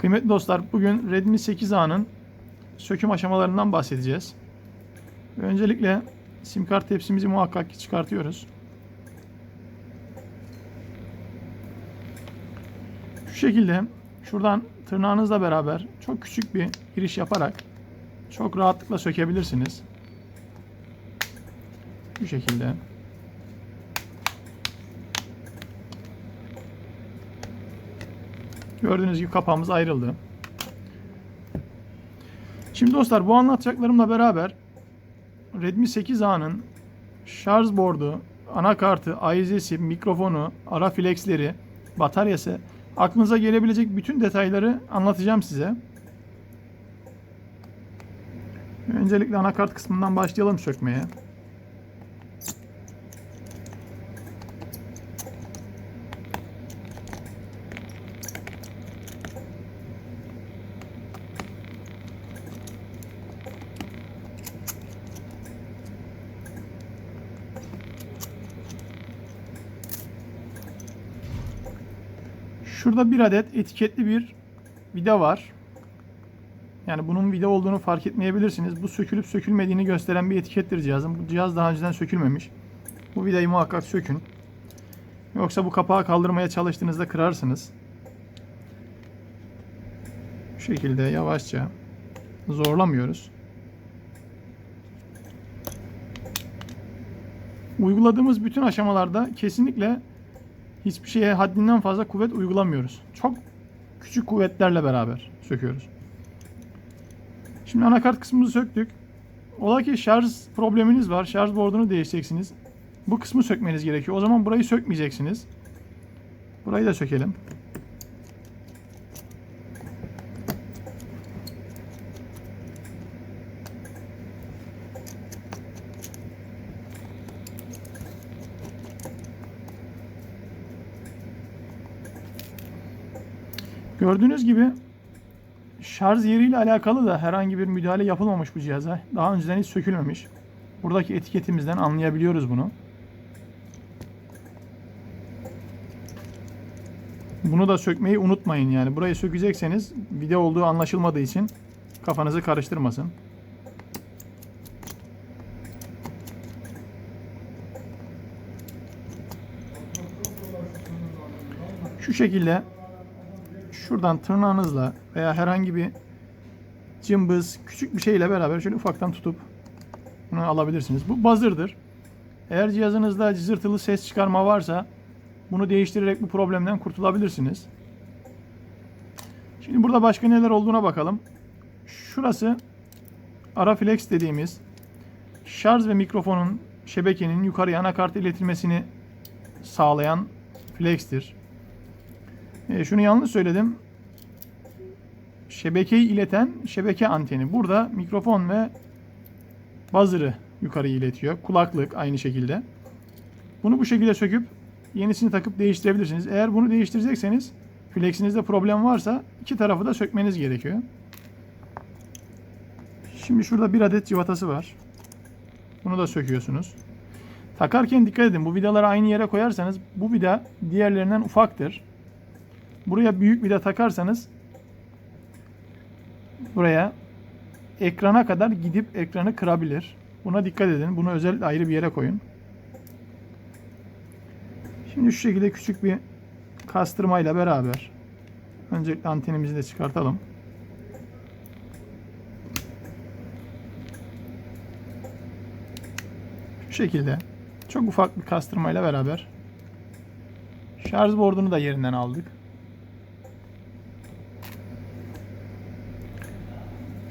Kıymetli dostlar bugün Redmi 8A'nın söküm aşamalarından bahsedeceğiz. Öncelikle sim kart tepsimizi muhakkak çıkartıyoruz. Şu şekilde şuradan tırnağınızla beraber çok küçük bir giriş yaparak çok rahatlıkla sökebilirsiniz. Bu şekilde. Gördüğünüz gibi kapağımız ayrıldı. Şimdi dostlar bu anlatacaklarımla beraber Redmi 8A'nın şarj boardu, anakartı, ayizesi, mikrofonu, ara flexleri, bataryası aklınıza gelebilecek bütün detayları anlatacağım size. Öncelikle anakart kısmından başlayalım sökmeye. Şurada bir adet etiketli bir vida var. Yani bunun vida olduğunu fark etmeyebilirsiniz. Bu sökülüp sökülmediğini gösteren bir etikettir cihazın. Bu cihaz daha önceden sökülmemiş. Bu vidayı muhakkak sökün. Yoksa bu kapağı kaldırmaya çalıştığınızda kırarsınız. Bu şekilde yavaşça zorlamıyoruz. Uyguladığımız bütün aşamalarda kesinlikle hiçbir şeye haddinden fazla kuvvet uygulamıyoruz. Çok küçük kuvvetlerle beraber söküyoruz. Şimdi anakart kısmımızı söktük. Ola ki şarj probleminiz var. Şarj boardunu değişeceksiniz. Bu kısmı sökmeniz gerekiyor. O zaman burayı sökmeyeceksiniz. Burayı da sökelim. Gördüğünüz gibi şarj yeriyle alakalı da herhangi bir müdahale yapılmamış bu cihaza. Daha önceden hiç sökülmemiş. Buradaki etiketimizden anlayabiliyoruz bunu. Bunu da sökmeyi unutmayın yani. Burayı sökecekseniz video olduğu anlaşılmadığı için kafanızı karıştırmasın. Şu şekilde şuradan tırnağınızla veya herhangi bir cımbız, küçük bir şeyle beraber şöyle ufaktan tutup bunu alabilirsiniz. Bu buzzer'dır. Eğer cihazınızda cızırtılı ses çıkarma varsa bunu değiştirerek bu problemden kurtulabilirsiniz. Şimdi burada başka neler olduğuna bakalım. Şurası ara flex dediğimiz şarj ve mikrofonun şebekenin yukarıya anakarta iletilmesini sağlayan flex'tir. E, şunu yanlış söyledim. Şebekeyi ileten şebeke anteni. Burada mikrofon ve buzzer'ı yukarıya iletiyor. Kulaklık aynı şekilde. Bunu bu şekilde söküp yenisini takıp değiştirebilirsiniz. Eğer bunu değiştirecekseniz flexinizde problem varsa iki tarafı da sökmeniz gerekiyor. Şimdi şurada bir adet civatası var. Bunu da söküyorsunuz. Takarken dikkat edin. Bu vidaları aynı yere koyarsanız bu vida diğerlerinden ufaktır. Buraya büyük vida takarsanız buraya ekrana kadar gidip ekranı kırabilir. Buna dikkat edin. Bunu özellikle ayrı bir yere koyun. Şimdi şu şekilde küçük bir kastırmayla beraber öncelikle antenimizi de çıkartalım. Şu şekilde çok ufak bir kastırmayla beraber şarj bordunu da yerinden aldık.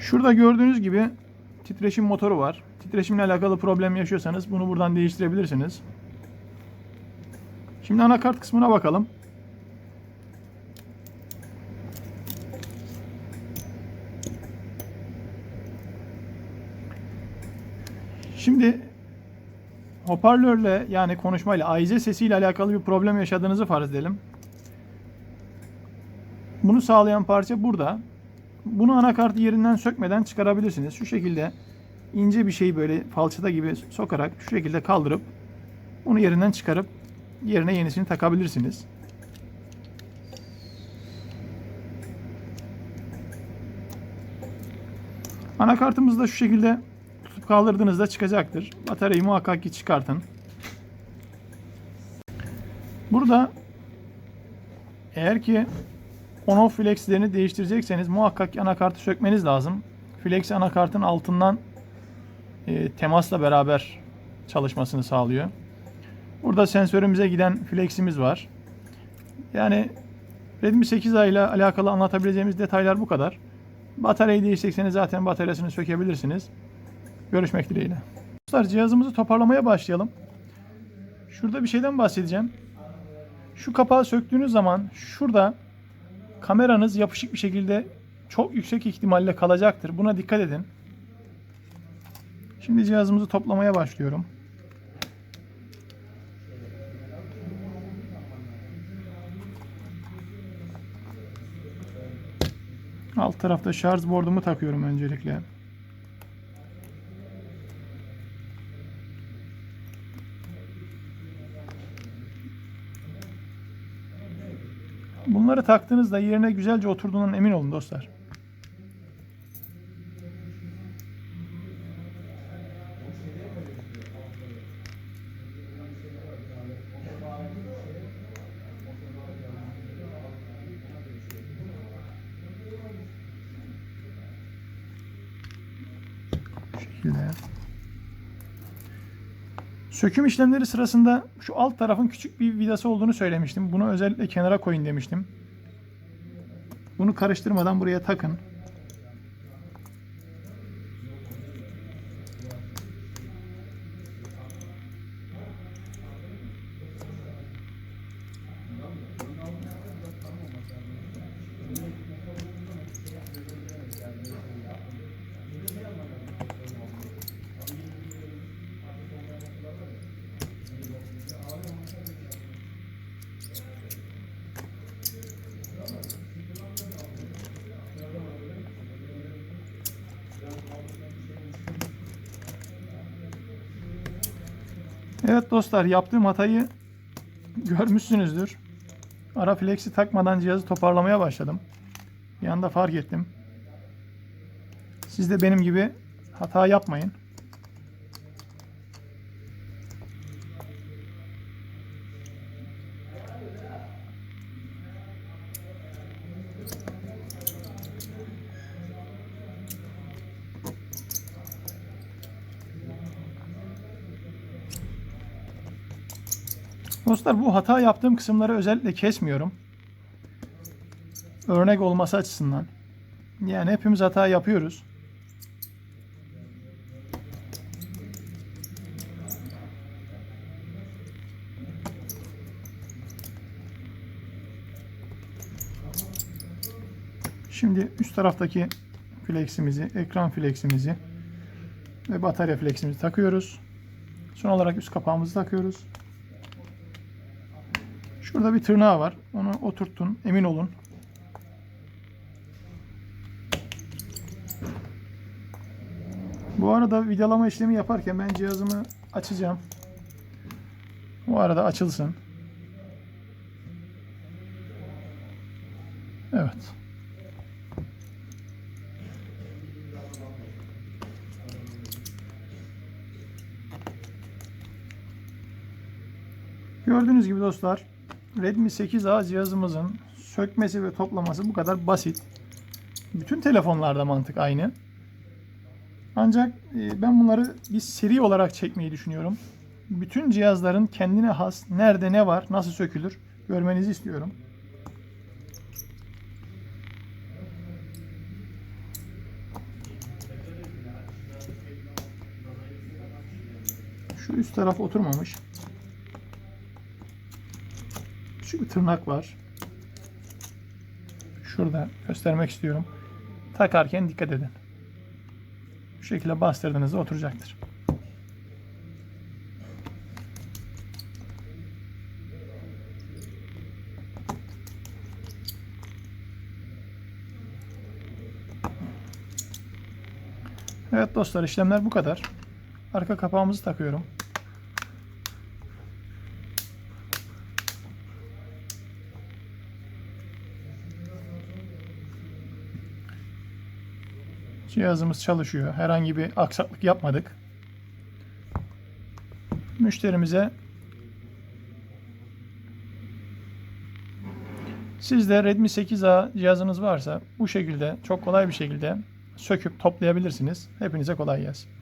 Şurada gördüğünüz gibi titreşim motoru var. Titreşimle alakalı problem yaşıyorsanız bunu buradan değiştirebilirsiniz. Şimdi anakart kısmına bakalım. Şimdi hoparlörle yani konuşmayla ayize sesiyle alakalı bir problem yaşadığınızı farz edelim. Bunu sağlayan parça burada. Bunu anakartı yerinden sökmeden çıkarabilirsiniz. Şu şekilde ince bir şeyi böyle falçata gibi sokarak şu şekilde kaldırıp bunu yerinden çıkarıp yerine yenisini takabilirsiniz. Anakartımızı da şu şekilde tutup kaldırdığınızda çıkacaktır. Bataryayı muhakkak ki çıkartın. Burada eğer ki on-off flexlerini değiştirecekseniz muhakkak anakartı sökmeniz lazım. Flex anakartın altından e, temasla beraber çalışmasını sağlıyor. Burada sensörümüze giden fleximiz var. Yani Redmi 8A ile alakalı anlatabileceğimiz detaylar bu kadar. Bataryayı değiştirecekseniz zaten bataryasını sökebilirsiniz. Görüşmek dileğiyle. Dostlar cihazımızı toparlamaya başlayalım. Şurada bir şeyden bahsedeceğim. Şu kapağı söktüğünüz zaman şurada kameranız yapışık bir şekilde çok yüksek ihtimalle kalacaktır. Buna dikkat edin. Şimdi cihazımızı toplamaya başlıyorum. Alt tarafta şarj bordumu takıyorum öncelikle. Bunları taktığınızda yerine güzelce oturduğundan emin olun dostlar. Bu şekilde. Söküm işlemleri sırasında şu alt tarafın küçük bir vidası olduğunu söylemiştim. Bunu özellikle kenara koyun demiştim. Bunu karıştırmadan buraya takın. Evet dostlar yaptığım hatayı görmüşsünüzdür. Ara flexi takmadan cihazı toparlamaya başladım. Bir anda fark ettim. Siz de benim gibi hata yapmayın. Dostlar bu hata yaptığım kısımları özellikle kesmiyorum. Örnek olması açısından. Yani hepimiz hata yapıyoruz. Şimdi üst taraftaki fleximizi, ekran fleximizi ve batarya fleximizi takıyoruz. Son olarak üst kapağımızı takıyoruz. Şurada bir tırnağı var. Onu oturttun. Emin olun. Bu arada vidalama işlemi yaparken ben cihazımı açacağım. Bu arada açılsın. Evet. Gördüğünüz gibi dostlar Redmi 8A cihazımızın sökmesi ve toplaması bu kadar basit. Bütün telefonlarda mantık aynı. Ancak e, ben bunları bir seri olarak çekmeyi düşünüyorum. Bütün cihazların kendine has nerede ne var, nasıl sökülür görmenizi istiyorum. Şu üst taraf oturmamış. Şu bir tırnak var. Şurada göstermek istiyorum. Takarken dikkat edin. Bu şekilde bastırdığınızda oturacaktır. Evet dostlar işlemler bu kadar. Arka kapağımızı takıyorum. Cihazımız çalışıyor. Herhangi bir aksaklık yapmadık. Müşterimize Sizde Redmi 8A cihazınız varsa bu şekilde çok kolay bir şekilde söküp toplayabilirsiniz. Hepinize kolay gelsin.